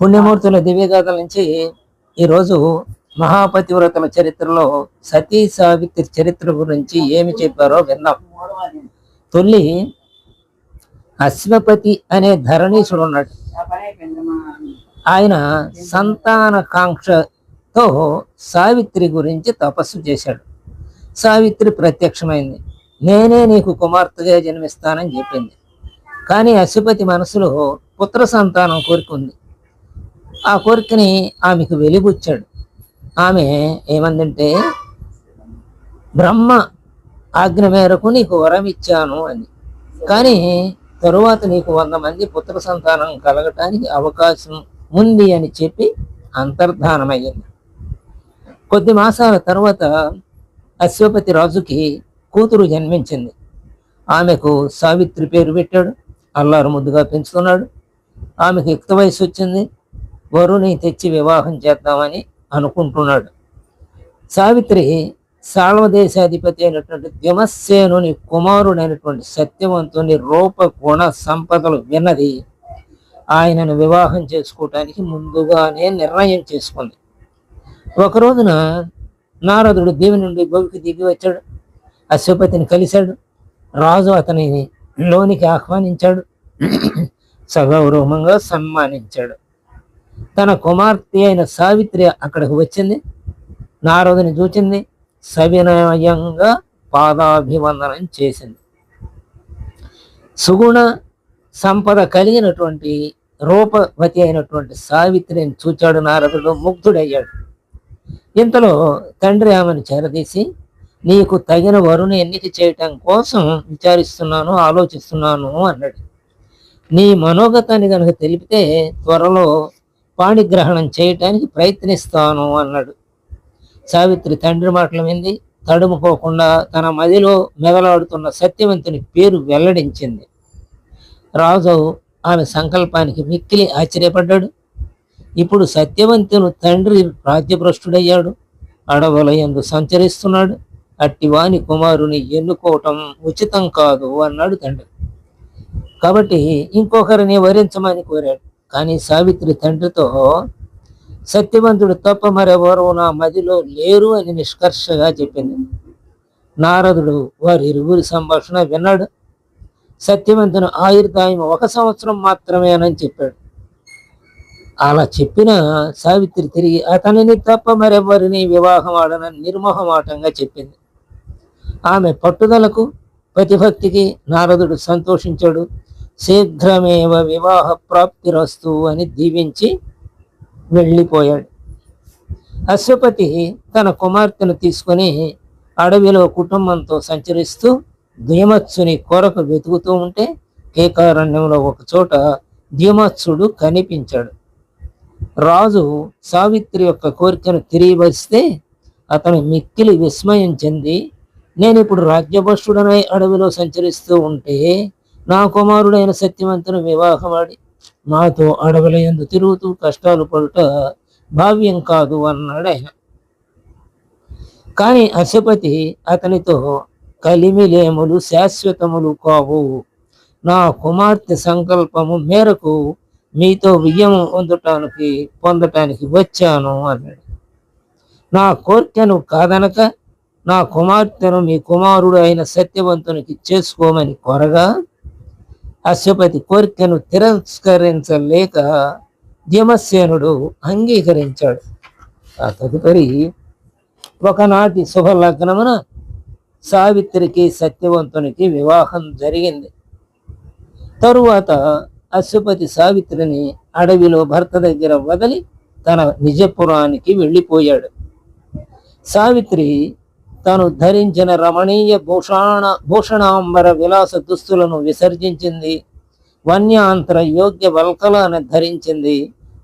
పుణ్యమూర్తుల దివ్యగాథల నుంచి ఈరోజు మహాపతివ్రతల చరిత్రలో సతీ సావిత్రి చరిత్ర గురించి ఏమి చెప్పారో విన్నాం. తొలి అశ్వపతి అనే ధరణీసుడు ఉన్నాడు. ఆయన సంతాన కాంక్షతో సావిత్రి గురించి తపస్సు చేశాడు. సావిత్రి ప్రత్యక్షమైంది. నేనే నీకు కుమార్తెగా జన్మిస్తానని చెప్పింది. కానీ అశ్వపతి మనసులో పుత్ర సంతానం కోరుకుంది. ఆ కోరికని ఆమెకు వెలిబుచ్చాడు. ఆమె ఏమందంటే బ్రహ్మ ఆజ్ఞ మేరకు నీకు వరం ఇచ్చాను అని. కానీ తరువాత నీకు వంద మంది పుత్ర సంతానం కలగటానికి అవకాశం ఉంది అని చెప్పి అంతర్ధానమయ్యింది. కొద్ది మాసాల తర్వాత అశ్వపతి రాజుకి కూతురు జన్మించింది. ఆమెకు సావిత్రి పేరు పెట్టాడు. అల్లారు ముద్దుగా పెంచుతున్నాడు. ఆమెకు యుక్త వయసు వచ్చింది. వరుని తెచ్చి వివాహం చేద్దామని అనుకుంటున్నాడు. సావిత్రి సాళవ దేశాధిపతి అయినటువంటి ద్యమస్సేనుని కుమారుడైనటువంటి సత్యవంతుని రూప గుణ సంపదలు విన్నది. ఆయనను వివాహం చేసుకోవటానికి ముందుగానే నిర్ణయం చేసుకుంది. ఒక రోజున నారదుడు దేవి నుండి గోవికి దిగి వచ్చాడు. అశ్వపతిని కలిశాడు. రాజు అతని లోనికి ఆహ్వానించాడు. సగౌరవంగా సన్మానించాడు. తన కుమార్తె అయిన సావిత్రి అక్కడికి వచ్చింది. నారదుని చూచింది. సవినయంగా పాదాభివందనం చేసింది. సుగుణ సంపద కలిగినటువంటి రూపవతి అయినటువంటి సావిత్రిని చూచాడు నారదుడు. ముగ్ధుడయ్యాడు. ఇంతలో తండ్రి ఆమెను చేరదీసి నీకు తగిన వరుని ఎన్నిక చేయటం కోసం విచారిస్తున్నాను ఆలోచిస్తున్నాను అన్నాడు. నీ మనోగతాన్ని కనుక తెలిపితే త్వరలో పాణిగ్రహణం చేయటానికి ప్రయత్నిస్తాను అన్నాడు. సావిత్రి తండ్రి మాటలు వింది. తడుముకోకుండా తన మదిలో మెదలాడుతున్న సత్యవంతుని పేరు వెల్లడించింది. రాజు ఆమె సంకల్పానికి మిక్కిలి ఆశ్చర్యపడ్డాడు. ఇప్పుడు సత్యవంతును తండ్రి రాజ్యభ్రష్టుడయ్యాడు. అడవుల ఎందు సంచరిస్తున్నాడు. అట్టివాని కుమారుని ఎన్నుకోవటం ఉచితం కాదు అన్నాడు తండ్రి. కాబట్టి ఇంకొకరిని వరించమని కోరాడు. కానీ సావిత్రి తండ్రితో సత్యవంతుడు తప్ప మరెవరు నా మదిలో లేరు అని నిష్కర్షగా చెప్పింది. నారదుడు వారి ఇరువురి సంభాషణ విన్నాడు. సత్యవంతుని ఆయుర్దాయం ఒక సంవత్సరం మాత్రమేనని చెప్పాడు. అలా చెప్పిన సావిత్రి తిరిగి అతనిని తప్ప మరెవరిని వివాహం ఆడనని నిర్మోహమాటంగా చెప్పింది. ఆమె పట్టుదలకు ప్రతిభక్తికి నారదుడు సంతోషించాడు. శీఘ్రమేవ వివాహ ప్రాప్తిరస్తు అని దీవించి వెళ్ళిపోయాడు. అశ్వపతి తన కుమార్తెను తీసుకొని అడవిలో కుటుంబంతో సంచరిస్తూ ద్యుమత్సుని కొరకు వెతుకుతూ ఉంటే కేకారణ్యంలో ఒక చోట ద్యుమత్సుడు కనిపించాడు. రాజు సావిత్రి యొక్క కోరికను తిరిగివరిస్తే అతను మిక్కిలి విస్మయం చెంది నేను ఇప్పుడు రాజ్యభ్రష్టుడనై అడవిలో సంచరిస్తూ ఉంటే నా కుమారుడైన సత్యవంతుని వివాహమాడి నాతో అడవుల తిరుగుతూ కష్టాలు పడుట భావ్యం కాదు అన్నాడు ఆయన. కానీ అశపతి అతనితో కలిమిలేములు శాశ్వతములు కావు. నా కుమార్తె సంకల్పము మేరకు మీతో వియ్యం పొందటానికి పొందటానికి వచ్చాను అన్నాడు. నా కోర్కెను కాదనక నా కుమార్తెను మీ కుమారుడు అయిన సత్యవంతునికి చేసుకోమని కోరగా అశ్వపతి కోరికను తిరస్కరించలేక ధీమసేనుడు అంగీకరించాడు. ఆ తదుపరి ఒకనాటి శుభలగ్నమున సావిత్రికి సత్యవంతునికి వివాహం జరిగింది. తరువాత అశ్వపతి సావిత్రిని అడవిలో భర్త దగ్గర వదిలి తన నిజపురానికి వెళ్ళిపోయాడు. సావిత్రి తాను ధరించిన రమణీయ భూషాణ భూషణాంబర విలాస దుస్తులను విసర్జించింది. వన్యాంతర యోగ్య వల్కలాన్ని ధరించింది.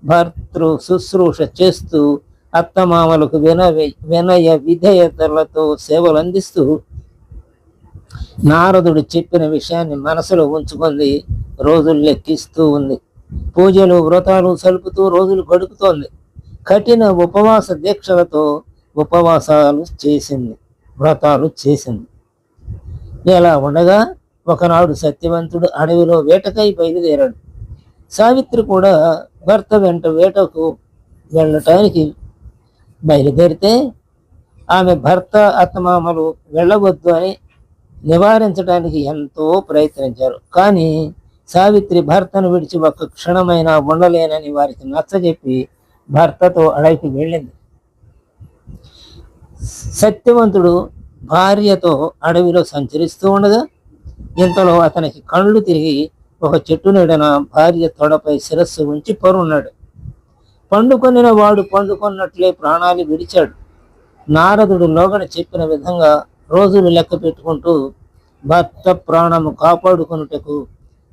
భర్తృ శుశ్రూష చేస్తూ అత్తమామలకు వినయ వినయ విధేయతలతో సేవలు అందిస్తూ నారదుడు చెప్పిన విషయాన్ని మనసులో ఉంచుకుంది. రోజులు లెక్కిస్తూ ఉంది. పూజలు వ్రతాలు సలుపుతూ రోజులు గడుపుతోంది. కఠిన ఉపవాస దీక్షలతో ఉపవాసాలు చేసింది. వ్రతాలు చేసింది. ఇలా ఉండగా ఒకనాడు సత్యవంతుడు అడవిలో వేటకై బయలుదేరాడు. సావిత్రి కూడా భర్త వెంట వేటకు వెళ్ళటానికి బయలుదేరితే ఆమె భర్త అత్తమామలు వెళ్ళవద్దు అని నివారించడానికి ఎంతో ప్రయత్నించారు. కానీ సావిత్రి భర్తను విడిచి ఒక్క క్షణమైనా ఉండలేనని వారికి నచ్చజెప్పి భర్తతో అడవికి వెళ్ళింది. సత్యవంతుడు భార్యతో అడవిలో సంచరిస్తూ ఉండగా ఇంతలో అతనికి కళ్ళు తిరిగి ఒక చెట్టు నీడన భార్య తొడపై శిరస్సు ఉంచి పరున్నాడు. పండుకొనిన వాడు పండుకొన్నట్లే ప్రాణాలు విడిచాడు. నారదుడు లోగడ చెప్పిన విధంగా రోజులు లెక్క పెట్టుకుంటూ భర్త ప్రాణము కాపాడుకొనుటకు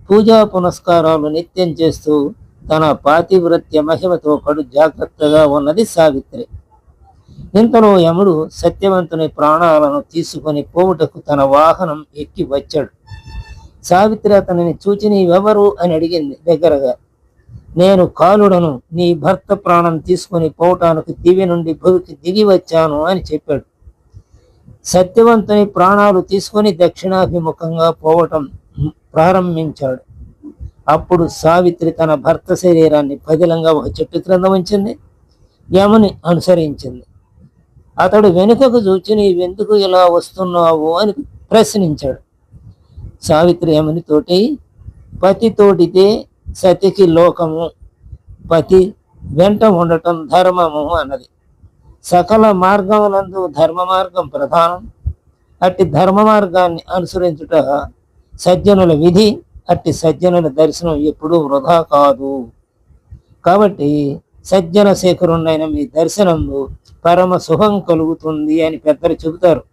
పూజా పునస్కారాలు నిత్యం చేస్తూ తన పాతివృత్య మహిమతో కడు జాగ్రత్తగా ఉన్నది సావిత్రి. ఇంతలో యముడు సత్యవంతుని ప్రాణాలను తీసుకొని పోవుటకు తన వాహనం ఎక్కి వచ్చాడు. సావిత్రి అతనిని చూచి నీవెవరు? అని అడిగింది దగ్గరగా. నేను కాలుడను నీ భర్త ప్రాణం తీసుకొని పోవటానికి దివి నుండి భూమికి దిగి వచ్చాను అని చెప్పాడు. సత్యవంతుని ప్రాణాలు తీసుకొని దక్షిణాభిముఖంగా పోవటం ప్రారంభించాడు. అప్పుడు సావిత్రి తన భర్త శరీరాన్ని పదిలంగా ఒక చెట్టు క్రింద ఉంచింది యముని అనుసరించింది. అతడు వెనుకకు చూచి నీవెందుకు ఇలా వస్తున్నావు? అని ప్రశ్నించాడు. సావిత్రి ఏమని తోటి పతి తోటితే సతికి లోకము పతి వెంట ఉండటం ధర్మము అన్నది. సకల మార్గములందు ధర్మ మార్గం ప్రధానం. అట్టి ధర్మ మార్గాన్ని అనుసరించుట సజ్జనుల విధి అట్టి సజ్జనుల దర్శనం ఎప్పుడూ వృధా కాదు. కాబట్టి సజ్జన శేఖరుండైన మీ దర్శనంలో పరమ సుఖం కలుగుతుంది అని పెద్దలు చెబుతారు.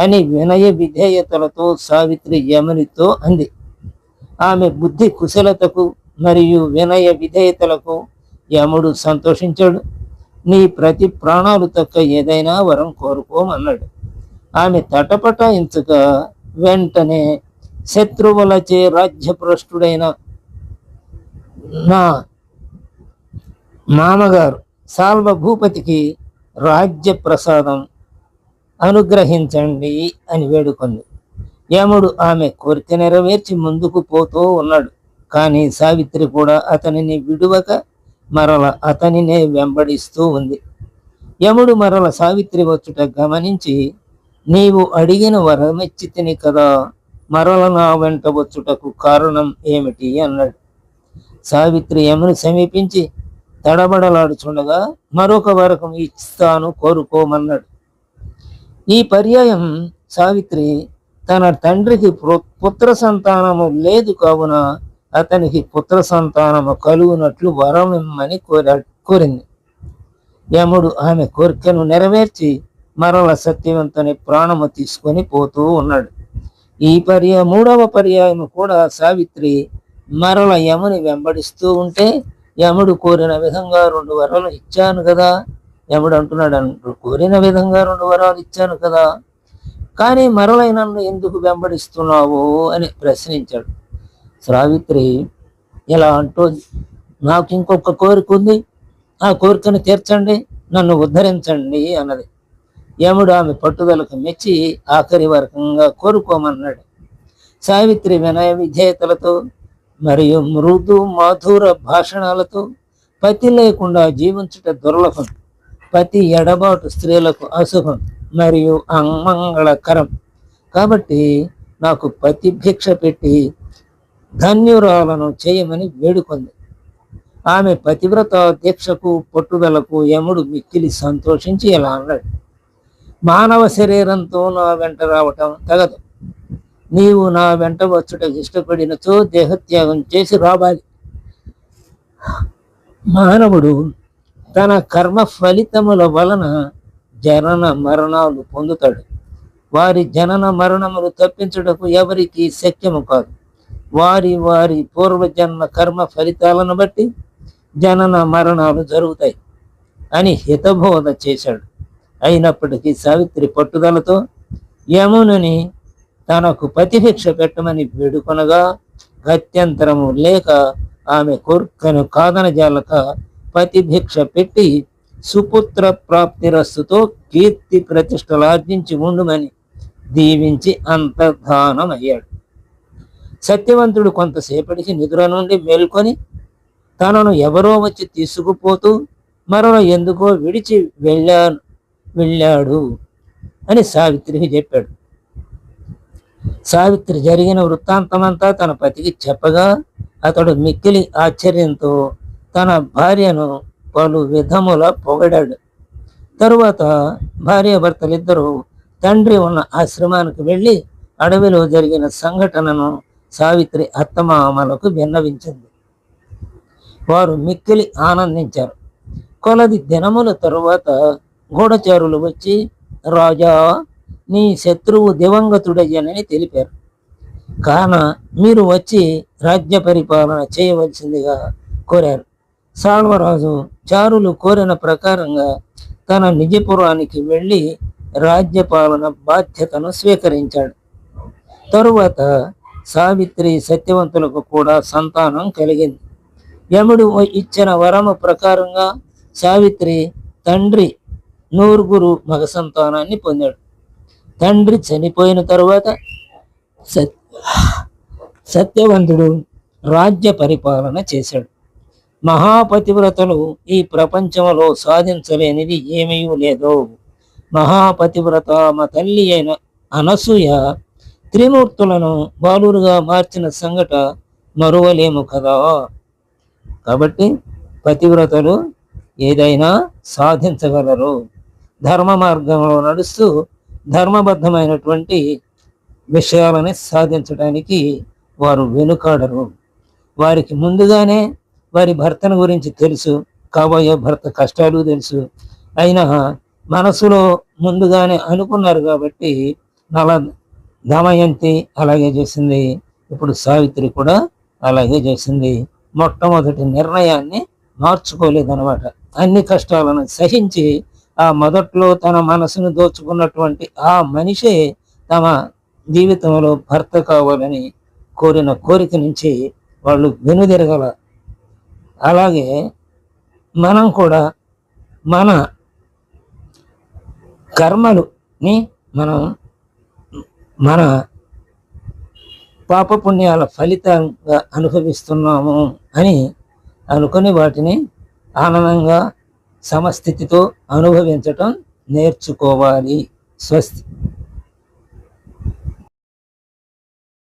అని వినయ విధేయతలతో సావిత్రి యమునితో అంది. ఆమె బుద్ధి కుశలతకు మరియు వినయ విధేయతలకు యముడు సంతోషించాడు. నీ ప్రతి ప్రాణాలు తక్క ఏదైనా వరం కోరుకోమన్నాడు. ఆమె తటపటాయించక వెంటనే శత్రువులచే రాజ్యభ్రష్టుడైన నా మామగారు సాల్వ భూపతికి రాజ్య ప్రసాదం అనుగ్రహించండి అని వేడుకుంది. యముడు ఆమె కోరిక నెరవేర్చి ముందుకు పోతూ ఉన్నాడు. కానీ సావిత్రి కూడా అతనిని విడువక మరల అతనినే వెంబడిస్తూ ఉంది. యముడు మరల సావిత్రి వచ్చుట గమనించి నీవు అడిగిన వరమెచ్చి తిని కదా మరల నా వెంట వచ్చుటకు కారణం ఏమిటి? అన్నాడు. సావిత్రి యముని సమీపించి తడబడలాడుచుండగా మరొక వరకం ఇస్తాను కోరుకోమన్నాడు. ఈ పర్యాయం సావిత్రి తన తండ్రికి పు- పుత్ర సంతానము లేదు కావున అతనికి పుత్ర సంతానము కలుగునట్లు వరం ఇమ్మని కోరా కోరింది. యముడు ఆమె కోరికను నెరవేర్చి మరల సత్యవంతుని ప్రాణము తీసుకొని పోతూ ఉన్నాడు. ఈ పర్యా మూడవ పర్యాయం కూడా సావిత్రి మరల యముని వెంబడిస్తూ ఉంటే యముడు కోరిన విధంగా రెండు వరాలు ఇచ్చాను కదా. యముడు అంటున్నాడు అంటూ కోరిన విధంగా రెండు వరాలు ఇచ్చాను కదా. కానీ మరలై నన్ను ఎందుకు వెంబడిస్తున్నావు? అని ప్రశ్నించాడు. సావిత్రి ఇలా అంటూ నాకు ఇంకొక కోరిక ఉంది. ఆ కోరికను తీర్చండి నన్ను ఉద్ధరించండి అన్నది. యముడు ఆమె పట్టుదలకు మెచ్చి ఆఖరి వరకంగా కోరుకోమన్నాడు. సావిత్రి వినయ విధేయతలతో మరియు మృదు మధుర భాషణాలతో పతి లేకుండా జీవించుట దుర్లభం పతి ఎడబాటు స్త్రీలకు అశుభం మరియు అమంగళకరం. కాబట్టి నాకు పతి భిక్ష పెట్టి ధన్యురాలను చేయమని వేడుకుంది. ఆమె పతివ్రత దీక్షకు పట్టుదలకు యముడు మిక్కిలి సంతోషించి ఇలా అన్నాడు. మానవ శరీరంతో నా వెంట రావటం తగదు. నీవు నా వెంట వచ్చుట ఇష్టపడినచో దేహత్యాగం చేసి రావాలి. మానవుడు తన కర్మ ఫలితముల వలన జనన మరణాలు పొందుతాడు. వారి జనన మరణములు తప్పించుటకు ఎవరికి శక్యము కాదు. వారి వారి పూర్వజన్మ కర్మ ఫలితాలను బట్టి జనన మరణాలు జరుగుతాయి అని హితబోధ చేశాడు. అయినప్పటికీ సావిత్రి పట్టుదలతో యమునుని తనకు ప్రతిభిక్ష పెట్టమని వేడుకొనగా గత్యంతరము లేక ఆమె కోర్కెను కాదనజాలక ప్రతిభిక్ష పెట్టి సుపుత్ర ప్రాప్తిరస్సుతో కీర్తి ప్రతిష్టలు ఆర్జించి ఉండుమని దీవించి అంతర్ధానమయ్యాడు. సత్యవంతుడు కొంతసేపటికి నిద్ర నుండి మేల్కొని తనను ఎవరో వచ్చి తీసుకుపోతూ మరో ఎందుకో విడిచి వెళ్ళా వెళ్ళాడు అని సావిత్రికి చెప్పాడు. సావిత్రి జరిగిన వృత్తాంతమంతా తన పతికి చెప్పగా అతడు మిక్కిలి ఆశ్చర్యంతో తన భార్యను పలు విధముల పొగడాడు. తరువాత భార్యాభర్తలిద్దరూ తండ్రి ఉన్న ఆశ్రమానికి వెళ్ళి అడవిలో జరిగిన సంఘటనను సావిత్రి అత్తమామలకు విన్నవించింది. వారు మిక్కిలి ఆనందించారు. కొలది దినముల తరువాత గూఢచారులు వచ్చి రాజా నీ శత్రువు దివంగతుడయ్యనని తెలిపారు. కాన మీరు వచ్చి రాజ్య పరిపాలన చేయవలసిందిగా కోరారు. సాల్వరాజు చారులు కోరిన ప్రకారంగా తన నిజపురానికి వెళ్ళి రాజ్యపాలన బాధ్యతను స్వీకరించాడు. తరువాత సావిత్రి సత్యవంతులకు కూడా సంతానం కలిగింది. యముడు ఇచ్చిన వరము ప్రకారంగా సావిత్రి తండ్రి నూరుగురు మగ సంతానాన్ని పొందాడు. తండ్రి చనిపోయిన తరువాత సత్ సత్యవంతుడు రాజ్య పరిపాలన చేశాడు. మహాపతివ్రతలు ఈ ప్రపంచంలో సాధించలేనిది ఏమీ లేదో. మహాపతివ్రత మా తల్లి అయిన అనసూయ త్రిమూర్తులను బాలురుగా మార్చిన సంఘట మరువలేము కదా. కాబట్టి పతివ్రతలు ఏదైనా సాధించగలరు. ధర్మ మార్గంలో నడుస్తూ ధర్మబద్ధమైనటువంటి విషయాలని సాధించడానికి వారు వెనుకాడరు. వారికి ముందుగానే వారి భర్తను గురించి తెలుసు. కాబోయే భర్త కష్టాలు తెలుసు. అయినా మనసులో ముందుగానే అనుకున్నారు కాబట్టి నల దమయంతి అలాగే చేసింది. ఇప్పుడు సావిత్రి కూడా అలాగే చేసింది. మొట్టమొదటి నిర్ణయాన్ని మార్చుకోలేదన్నమాట. అన్ని కష్టాలను సహించి ఆ మొదట్లో తన మనసును దోచుకున్నటువంటి ఆ మనిషే తమ జీవితంలో భర్త కావాలని కోరిన కోరిక నుంచి వాళ్ళు వెనుదిరగల. అలాగే మనం కూడా మన కర్మలుని మనం మన పాపపుణ్యాల ఫలితంగా అనుభవిస్తున్నాము అని అనుకుని వాటిని ఆనందంగా సమస్థితితో అనుభవించటం నేర్చుకోవాలి. స్వస్తి.